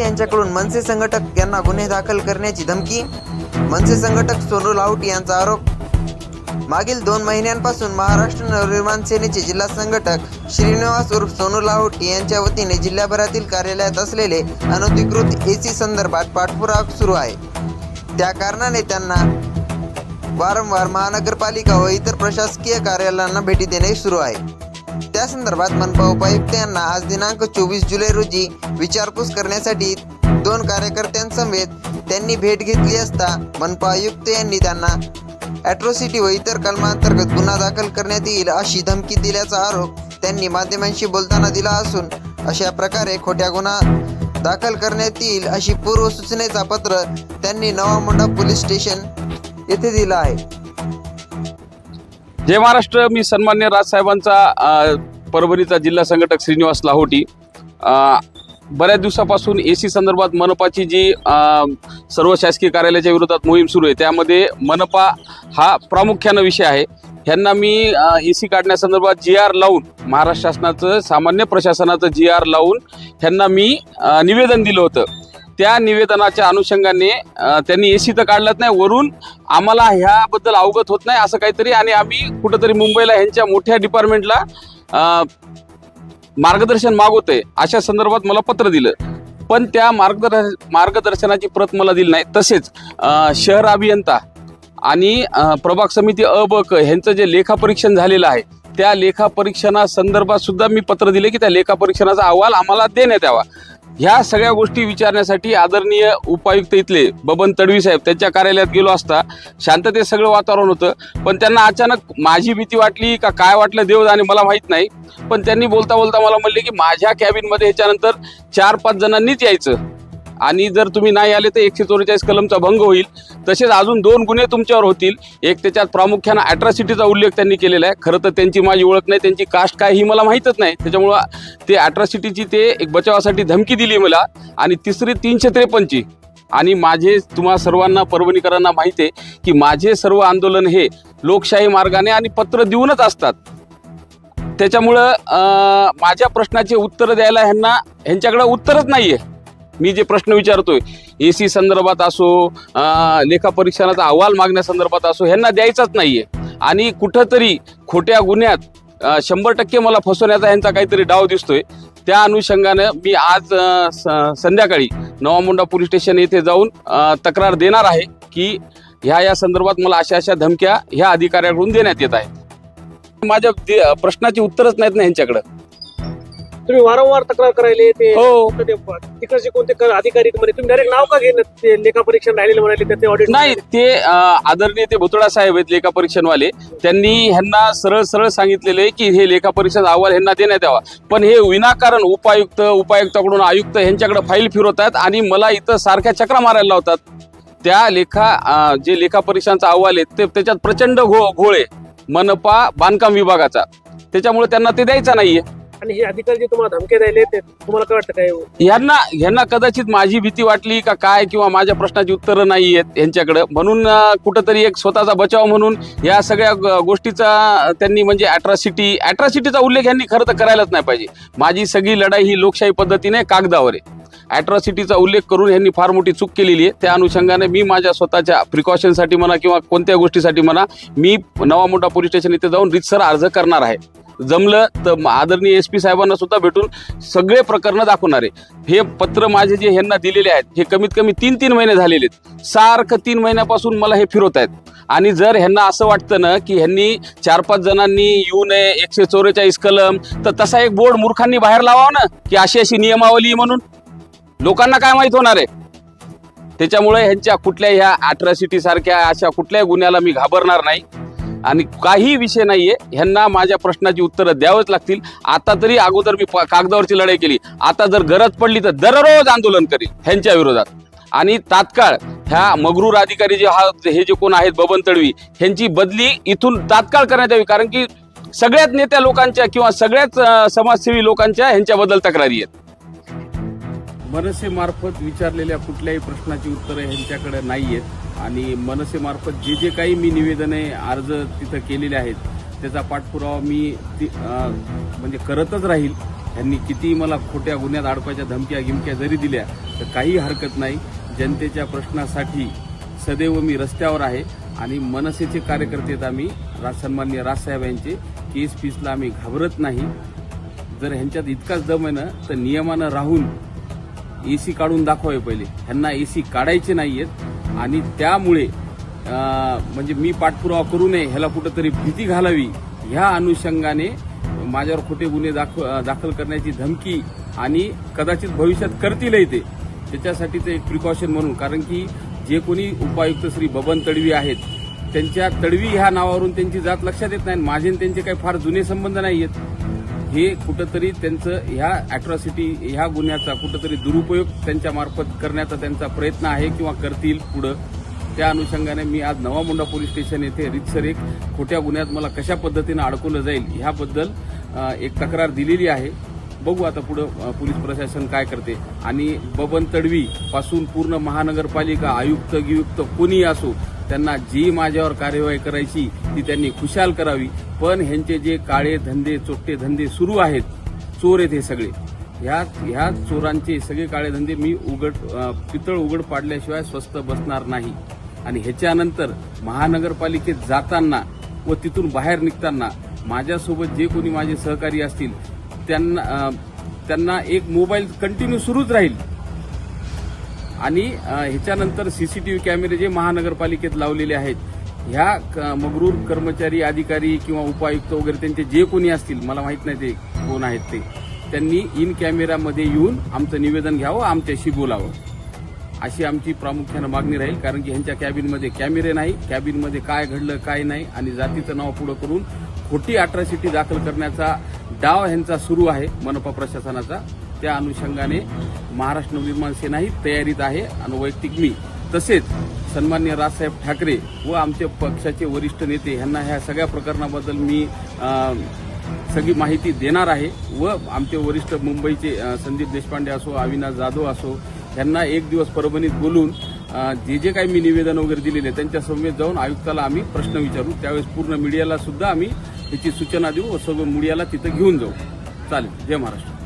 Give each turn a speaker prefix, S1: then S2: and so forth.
S1: यांच्याकडून मनसे संघटक यांना गुन्हे दाखल करण्याची धमकी मनसे संघटक सोनू लाऊट यांचा आरोप. मागील दोन महिन्यांपासून महाराष्ट्र नवनिर्माण सेनेचे जिल्हा संघटक श्रीनिवास उर्फ सोनू लाहोटी यांच्या वतीने जिल्ह्याभरातील कार्यालयात असलेले अनधिकृत एसी संदर्भात पाठपुरावा सुरू आहे. त्या कारणाने त्यांना वारंवार महानगरपालिका व इतर प्रशासकीय कार्यालयांना भेटी देणे सुरू आहे. त्या संदर्भात मनपा उपायुक्त यांना आज दिनांक चोवीस जुलै रोजी विचारपूस करण्यासाठी दोन कार्यकर्त्यांसमेत त्यांनी भेट घेतली असता मनपा आयुक्त यांनी त्यांना ॲट्रोसिटी व इतर कलमांतर्गत गुन्हा दाखल करण्यात येईल अशी धमकी दिल्याचा आरोप त्यांनी माध्यमांशी बोलताना दिला असून अशा प्रकारे खोट्या गुन्हा दाखल करण्यात येईल अशी पूर्व सूचनेचा पत्र त्यांनी नवामुंडा पोलीस स्टेशन येथे दिला आहे.
S2: जय महाराष्ट्र मी सन्मान्य राजसाहेबांचा परभणीचा जिल्हा संघटक श्रीनिवास लाहोटी. बऱ्याच दिवसापासून ए सी संदर्भात मनपाची जी सर्व शासकीय कार्यालयाच्या विरोधात मोहीम सुरू आहे त्यामध्ये मनपा हा प्रामुख्यानं विषय आहे. ह्यांना मी ए सी काढण्यासंदर्भात जी आर लावून महाराष्ट्र शासनाचं सामान्य प्रशासनाचं जी आर लावून ह्यांना मी निवेदन दिलं होतं. त्या निवेदनाच्या अनुषंगाने त्यांनी एसी तर काढलंच नाही. वरून आम्हाला ह्याबद्दल अवगत होत नाही असं काहीतरी आणि आम्ही कुठंतरी मुंबईला ह्यांच्या मोठ्या डिपार्टमेंटला मार्गदर्शन मागवतोय. अशा संदर्भात मला पत्र दिलं. पण त्या मार्गदर्श मार्गदर्शनाची प्रत मला दिली नाही. तसेच शहर अभियंता आणि प्रभाग समिती अ ब क ह्यांचं जे लेखापरीक्षण झालेलं आहे त्या लेखापरीक्षणासंदर्भात सुद्धा मी पत्र दिले की त्या लेखापरीक्षणाचा अहवाल आम्हाला देण्यात यावा. ह्या सगळ्या गोष्टी विचारण्यासाठी आदरणीय उपायुक्त इथले बबन तडवी साहेब त्यांच्या कार्यालयात गेलो असता शांततेत सगळं वातावरण होतं. पण त्यांना अचानक माझी भीती वाटली का काय वाटलं देव जाणे मला माहीत नाही. पण त्यांनी बोलता बोलता मला म्हणले की माझ्या कॅबिनमध्ये ह्याच्यानंतर चार पाच जणांनीच यायचं. आणि जर तुम्ही नाही आले तर एकशे चौवेचाळीस कलमचा भंग होईल. तसेच अजून दोन गुन्हे तुमच्यावर होतील. एक त्याच्यात प्रामुख्यानं अॅट्रॉसिटीचा उल्लेख त्यांनी केलेला आहे. खरं तर त्यांची माझी ओळख नाही त्यांची कास्ट काय ही मला माहीतच नाही. त्याच्यामुळं ते अॅट्रॉसिटीची ते एक बचावासाठी धमकी दिली मला. आणि तिसरी तीनशे त्रेपन्नची. आणि माझे तुम्हा सर्वांना परभणीकरांना माहिती आहे की माझे सर्व आंदोलन हे लोकशाही मार्गाने आणि पत्र देऊनच असतात. त्याच्यामुळं माझ्या प्रश्नाचे उत्तर द्यायला ह्यांना ह्यांच्याकडं उत्तरच नाही आहे मी जे प्रश्न विचारतोय ए सी संदर्भात असो लेखापरीक्षणाचा अहवाल मागण्यासंदर्भात असो ह्यांना द्यायचाच नाही आहे आणि कुठंतरी खोट्या गुन्ह्यात शंभर टक्के मला फसवण्याचा ह्यांचा काहीतरी डाव दिसतोय. त्या अनुषंगानं मी आज स- संध्याकाळी नवामुंडा पोलीस स्टेशन येथे जाऊन तक्रार देणार आहे की ह्या या संदर्भात मला अशा अशा धमक्या ह्या अधिकाऱ्याकडून देण्यात येत आहेत. माझ्या दे- प्रश्नाची उत्तरच नाहीत ना ह्यांच्याकडं.
S3: तुम्ही वारंवार तक्रार करायले ते
S2: हो.
S3: ते तिकडचे कोणते क- अधिकारी म्हणे तुम्ही डायरेक्ट नाव का घेणं ते लेखा परीक्षण राहिलेलं म्हणाले तर ते ऑडिट
S2: नाही ते अं, आदरणीय ते भुतळा साहेब आहेत लेखा परीक्षणवाले. त्यांनी ह्यांना सरळ सरळ सांगितलेले की हे लेखा परीक्षण अहवाल ह्यांना देण्यात यावा. पण हे विनाकारण उपायुक्त उपायुक्ताकडून आयुक्त ह्यांच्याकडे फाईल फिरवतात आणि मला इथं सारख्या चक्रा मारायला लावतात. त्या लेखा अं, जे लेखा परीक्षांचा अहवाल आहे ते त्याच्यात प्रचंड घो घोळ मनपा बांधकाम विभागाचा. त्याच्यामुळे त्यांना ते द्यायचा नाहीये.
S3: आणि हे अधिकारी जे तुम्हाला धमके द्यायले ते तुम्हाला काय वाटतं काय हो?
S2: ह्यांना ह्यांना कदाचित माझी भीती वाटली का काय किंवा माझ्या प्रश्नाची उत्तरं नाही आहेत यांच्याकडे. म्हणून कुठंतरी एक स्वतःचा बचाव म्हणून या सगळ्या गोष्टीचा त्यांनी म्हणजे अॅट्रॉसिटी अॅट्रॉसिटीचा उल्लेख यांनी खरं तर करायलाच नाही पाहिजे. माझी सगळी लढाई ही लोकशाही पद्धतीने कागदावर आहे. अॅट्रॉसिटीचा उल्लेख करून यांनी फार मोठी चूक केलेली आहे. त्या अनुषंगाने मी माझ्या स्वतःच्या प्रिकॉशनसाठी म्हणा किंवा कोणत्या गोष्टीसाठी म्हणा मी नवा मोठा पोलीस स्टेशन इथे जाऊन रितसर अर्ज करणार आहे. जमलं तर आदरणीय एस पी साहेबांना सुद्धा भेटून सगळे प्रकरणं दाखवणार आहे. हे पत्र माझे जे ह्यांना दिलेले आहेत हे कमीत कमी तीन तीन महिने झालेले आहेत. सारखं तीन महिन्यापासून मला हे फिरवत आहेत. आणि जर ह्यांना असं वाटतं ना की ह्यांनी चार पाच जणांनी येऊ नये एकशे चौवेचाळीस कलम तर तसा एक बोर्ड मूर्खांनी बाहेर लावावा ना की अशी अशी नियमावली आहे म्हणून. लोकांना काय माहीत होणार आहे? त्याच्यामुळे ह्यांच्या कुठल्या ह्या अॅट्रॉसिटी सारख्या अशा कुठल्याही गुन्ह्याला मी घाबरणार नाही. आणि काही विषय नाहीये. ह्यांना माझ्या प्रश्नाची उत्तरं द्यावंच लागतील. आता तरी अगोदर मी कागदावरची लढाई केली. आता जर गरज पडली तर दररोज आंदोलन करेल ह्यांच्या विरोधात. आणि तात्काळ ह्या मगरूर अधिकारी जे हा हे जे कोण आहेत बबन तडवी ह्यांची बदली इथून तात्काळ करण्यात यावी. कारण की सगळ्याच नेत्या लोकांच्या किंवा सगळ्याच समाजसेवी लोकांच्या ह्यांच्याबद्दल तक्रारी आहेत. मनसेमार्फत विचारलेल्या कुठल्याही प्रश्नाची उत्तरं ह्यांच्याकडे नाही आहेत आणि मनसेमार्फत जे जे काही मी निवेदने अर्ज तिथं केलेले आहेत त्याचा पाठपुरावा मी ति- म्हणजे करतच राहील. ह्यांनी कितीही मला खोट्या गुन्ह्यात अडकवायच्या धमक्या गिमक्या जरी दिल्या तर काही हरकत नाही. जनतेच्या प्रश्नासाठी सदैव मी रस्त्यावर आहे आणि मनसेचे कार्यकर्ते आम्ही. राज सन्मान्य राजसाहेब यांचे. केस पीसला आम्ही घाबरत नाही. जर ह्यांच्यात इतकाच दम आहे ना तर नियमानं राहून ए सी काढून दाखवावे पहिले. ह्यांना ए सी काढायचे नाही आहेत आणि त्यामुळे म्हणजे मी पाठपुरावा करू नये ह्याला कुठंतरी भीती घालावी ह्या अनुषंगाने माझ्यावर खोटे गुन्हे दाख दाखल करण्याची धमकी आणि कदाचित भविष्यात करतीलही ते. त्याच्यासाठीचं एक प्रिकॉशन म्हणून कारण की जे कोणी उपायुक्त श्री बबन तडवी आहेत त्यांच्या तडवी ह्या नावावरून त्यांची जात लक्षात येत नाही माझे त्यांचे काही फार जुने संबंध नाही आहेत हे कुठंतरी त्यांचं ह्या अॅट्रॉसिटी ह्या गुन्ह्याचा कुठंतरी दुरुपयोग त्यांच्या मार्फत करण्याचा त्यांचा प्रयत्न आहे किंवा करतील पुढं. त्या अनुषंगाने मी आज नवा मुंडा पोलीस स्टेशन येथे रितसर एक खोट्या गुन्ह्यात मला कशा पद्धतीनं अडकवलं जाईल ह्याबद्दल एक तक्रार दिलेली आहे. बघू आता पुढं पोलीस प्रशासन काय करते. आणि बबन तडवी पासून पूर्ण महानगरपालिका आयुक्त गियुक्त कोणी असो त्यांना जी माझ्यावर कार्यवाही करायची ती त्यांनी खुशाल करावी. पण ह्यांचे जे काळे धंदे चोट्टे धंदे सुरू आहेत चोर आहेत हे सगळे. ह्या ह्या चोरांचे सगळे काळे धंदे मी उघड पितळ उघड पाडल्याशिवाय स्वस्त बसणार नाही. आणि ह्याच्यानंतर महानगरपालिकेत जाताना व तिथून बाहेर निघताना माझ्यासोबत जे कोणी माझे सहकारी असतील त्यांना त्यांना एक मोबाईल कंटिन्यू सुरूच राहील. आणि ह्याच्यानंतर सीसीटीव्ही कॅमेरे जे महानगरपालिकेत लावलेले आहेत ह्या क- मगरूर कर्मचारी अधिकारी किंवा उपायुक्त वगैरे त्यांचे जे कोणी असतील मला माहीत नाही ते कोण आहेत ते त्यांनी इन कॅमेऱ्यामध्ये येऊन आमचं निवेदन घ्यावं आमच्याशी बोलावं. अशी आमची प्रामुख्यानं मागणी राहील कारण की ह्यांच्या कॅबिनमध्ये कॅमेरे नाही कॅबिनमध्ये काय घडलं काय नाही आणि जातीचं नाव पुढं करून खोटी अट्रॉसिटी दाखल करण्याचा डाव ह्यांचा सुरू आहे मनपा प्रशासनाचा. त्या अनुषंगाने महाराष्ट्र नवनिर्माण सेना ही तयारीत आहे आणि वैयक्तिक मी तसेच सन्मान्य राजसाहेब ठाकरे व आमचे पक्षाचे वरिष्ठ नेते ह्यांना ह्या सगळ्या प्रकरणाबद्दल मी सगळी माहिती देणार आहे. व आमचे वरिष्ठ मुंबईचे संदीप देशपांडे असो अविनाश जाधव असो यांना एक दिवस परभणीत बोलून जे जे काही मी निवेदन वगैरे दिलेले त्यांच्या समवेत जाऊन आयुक्ताला आम्ही प्रश्न विचारू. त्यावेळेस पूर्ण मीडियाला सुद्धा आम्ही त्याची सूचना देऊ व सर्व मीडियाला तिथं घेऊन जाऊ. चालेल. जय महाराष्ट्र.